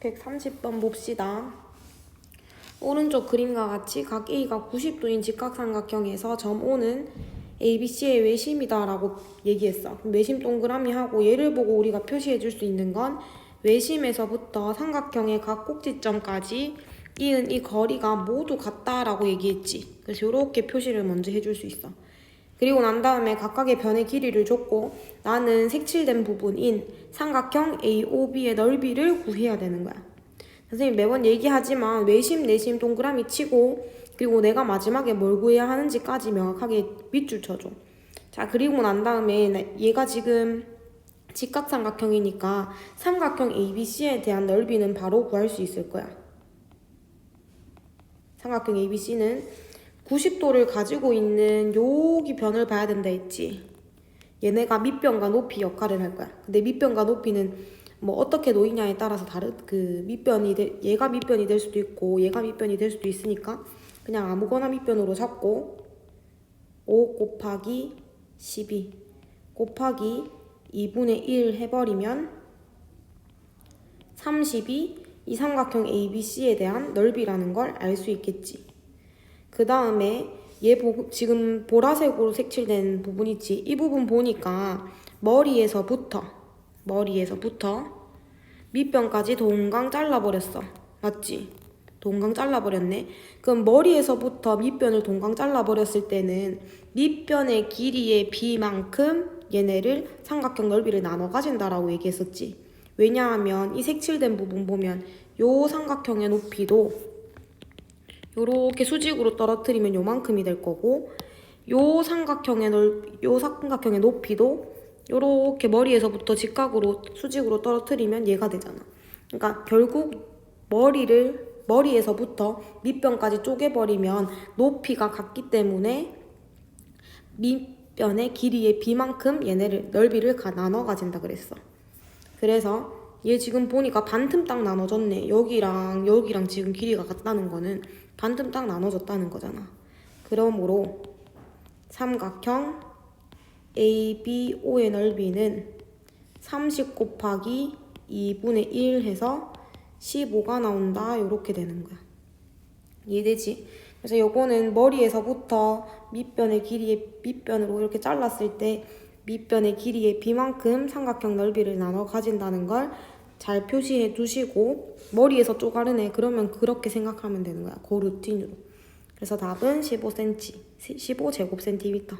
130번 봅시다. 오른쪽 그림과 같이 각 A가 90도인 직각삼각형에서 점 O는 ABC의 외심이다 라고 얘기했어. 그럼 외심 동그라미 하고 얘를 보고 우리가 표시해 줄 수 있는 건 외심에서부터 삼각형의 각 꼭지점까지 이은 이 거리가 모두 같다 라고 얘기했지. 그래서 이렇게 표시를 먼저 해줄 수 있어. 그리고 난 다음에 각각의 변의 길이를 줬고 나는 색칠된 부분인 삼각형 AOB의 넓이를 구해야 되는 거야. 선생님 매번 얘기하지만 외심, 내심 동그라미 치고 그리고 내가 마지막에 뭘 구해야 하는지까지 명확하게 밑줄 쳐줘. 자 그리고 난 다음에 나- 얘가 지금 직각삼각형이니까 삼각형 ABC에 대한 넓이는 바로 구할 수 있을 거야. 삼각형 ABC는 90도를 가지고 있는 여기 변을 봐야 된다 했지. 얘네가 밑변과 높이 역할을 할 거야. 근데 밑변과 높이는 뭐 어떻게 놓이냐에 따라서 다른 그 밑변이 될- 얘가 밑변이 될 수도 있고 얘가 밑변이 될 수도 있으니까 그냥 아무거나 밑변으로 잡고 5 곱하기 12 곱하기 2분의 1 해버리면 30이 이 삼각형 ABC에 대한 넓이라는 걸 알 수 있겠지. 그 다음에 얘 보, 지금 보라색으로 색칠된 부분 있지. 이 부분 보니까 머리에서부터 머리에서부터 밑변까지 동강 잘라버렸어. 맞지? 동강 잘라버렸네. 그럼 머리에서부터 밑변을 동강 잘라버렸을 때는 밑변의 길이의 비만큼 얘네를 삼각형 넓이를 나눠 가진다라고 얘기했었지. 왜냐하면 이 색칠된 부분 보면 요 삼각형의 높이도 요렇게 수직으로 떨어뜨리면 요만큼이 될 거고 요 삼각형의 넓, 요 삼각형의 높이도 요렇게 머리에서부터 직각으로 수직으로 떨어뜨리면 얘가 되잖아. 그러니까 결국 머리를 머리에서부터 밑변까지 쪼개버리면 높이가 같기 때문에 밑변의 길이의 비만큼 얘네를 넓이를 가, 나눠 가진다 그랬어. 그래서 얘 지금 보니까 반틈 딱 나눠졌네. 여기랑 여기랑 지금 길이가 같다는 거는 반틈 딱 나눠졌다는 거잖아. 그러므로 삼각형 ABO의 넓이는 30 곱하기 2분의 1 해서 15가 나온다. 이렇게 되는 거야. 이해되지? 그래서 요거는 머리에서부터 밑변의 길이의 밑변으로 이렇게 잘랐을 때 밑변의 길이의 비만큼 삼각형 넓이를 나눠 가진다는 걸 잘 표시해 두시고 머리에서 쪼가르네 그러면 그렇게 생각하면 되는 거야. 그 루틴으로. 그래서 답은 15cm, 15제곱센티미터.